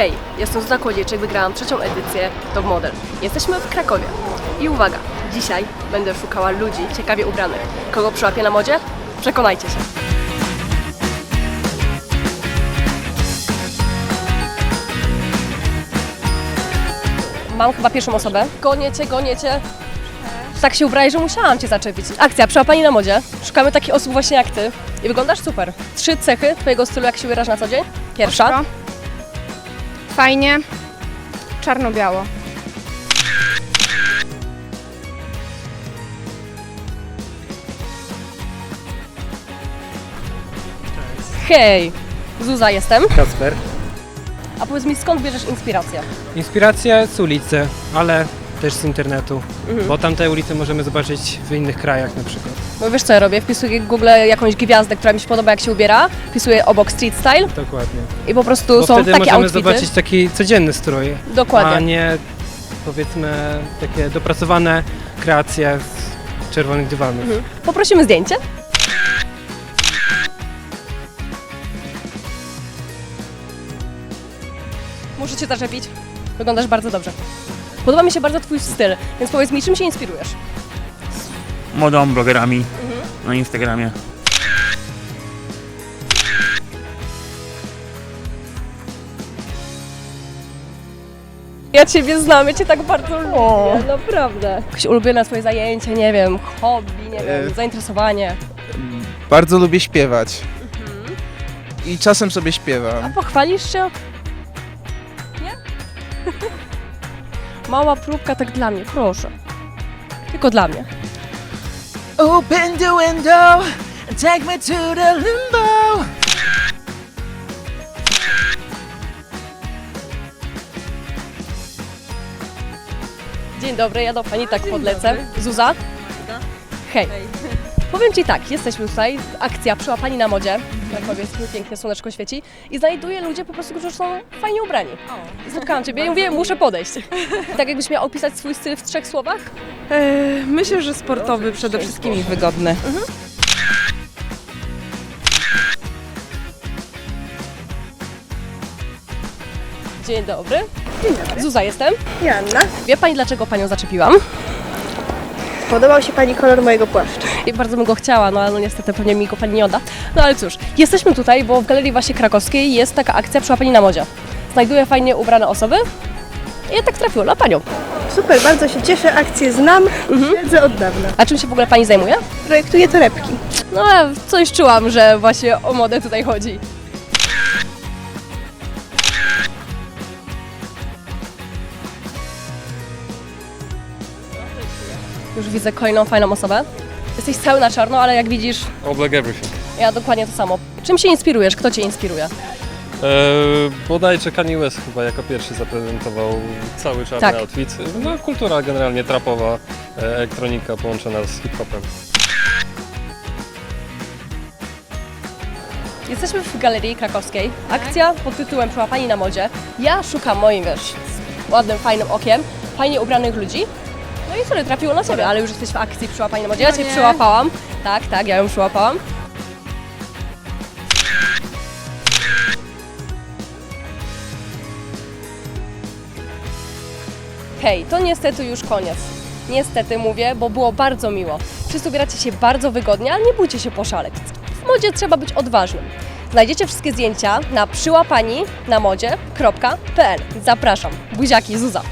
Hej, jestem Zuza Kłodziejczyk, wygrałam trzecią edycję Top Model. Jesteśmy w Krakowie. I uwaga, dzisiaj będę szukała ludzi ciekawie ubranych. Kogo przyłapię na modzie? Przekonajcie się. Mam chyba pierwszą osobę. Gonię cię. Tak się ubrałeś, że musiałam cię zaczepić. Akcja, przyłapani na modzie. Szukamy takich osób właśnie jak ty. I wyglądasz super. Trzy cechy twojego stylu, jak się ubierasz na co dzień. Pierwsza. Ostro. Fajnie. Czarno-biało. Hej! Zuza jestem. Kasper. A powiedz mi, skąd bierzesz inspirację? Inspiracja z ulicy, ale też z internetu, Mhm. bo tamte ulice możemy zobaczyć w innych krajach na przykład. Bo wiesz co ja robię? Wpisuję w Google jakąś gwiazdę, która mi się podoba, jak się ubiera. Wpisuję obok street style Dokładnie. i po prostu Bo są wtedy takie możemy outfity. zobaczyć taki codzienny strój, a Dokładnie. nie powiedzmy takie dopracowane kreacje z czerwonych dywanów. Mhm. Poprosimy zdjęcie. Muszę cię zaczepić. Wyglądasz bardzo dobrze. Podoba mi się bardzo twój styl, więc powiedz mi, czym się inspirujesz? modą, blogerami na Instagramie. Ja Ciebie znam, ja Cię tak bardzo lubię, naprawdę. Jakieś ulubione Twoje zajęcie, nie wiem, hobby, nie wiem, E, zainteresowanie. Bardzo lubię śpiewać. I czasem sobie śpiewam. A pochwalisz się? Mała próbka tak dla mnie, proszę. Tylko dla mnie. Open the window and take me to the limbo. Dzień dobry, ja do Pani tak podlecę. Zuza? Hej. Powiem Ci tak, jesteśmy tutaj, akcja przyła Pani na modzie, jak powiedzmy, piękne słoneczko świeci i znajduję ludzie po prostu, którzy są fajnie ubrani. Spotkałam Ciebie i mówię, muszę podejść. Tak jakbyś miała opisać swój styl w trzech słowach? E, Myślę, że sportowy przede wszystkim i wygodny. Dzień dobry. Dzień dobry. Zuza jestem. Joanna, Wie Pani, dlaczego Panią zaczepiłam? Podobał się Pani kolor mojego płaszcza. I bardzo bym go chciała, no ale no niestety pewnie mi go Pani nie odda. No ale cóż, jesteśmy tutaj, bo w Galerii właśnie Krakowskiej jest taka akcja Przyłapani na modzie. Znajduję fajnie ubrane osoby i ja tak trafiło na Panią. Super, bardzo się cieszę, akcję znam, śledzę od dawna. A czym się w ogóle Pani zajmuje? Projektuję torebki. No coś czułam, że właśnie o modę tutaj chodzi. Już widzę kolejną fajną osobę. Jesteś cały na czarno, ale jak widzisz, Oblek everything. ja dokładnie to samo. Czym się inspirujesz? Kto Cię inspiruje? Eee, bodajże Kanye West chyba jako pierwszy zaprezentował cały czarny Tak. outfit. No, kultura generalnie trapowa, e, elektronika połączona z hip-hopem. Jesteśmy w Galerii Krakowskiej. Akcja pod tytułem Przyłapani na modzie. Ja szukam moim, wiesz, z ładnym, fajnym okiem, fajnie ubranych ludzi. No i sorry, trafiło na ciebie, ale już jesteś w akcji Przyłapani na modzie. Ja Cię przyłapałam. Tak, tak, ja ją przyłapałam. Hej, to niestety już koniec. Niestety mówię, bo było bardzo miło. Wszyscy ubieracie się bardzo wygodnie, ale nie bójcie się poszaleć. W modzie trzeba być odważnym. Znajdziecie wszystkie zdjęcia na przyłapani na modzie.pl. Zapraszam. Buziaki, Zuza.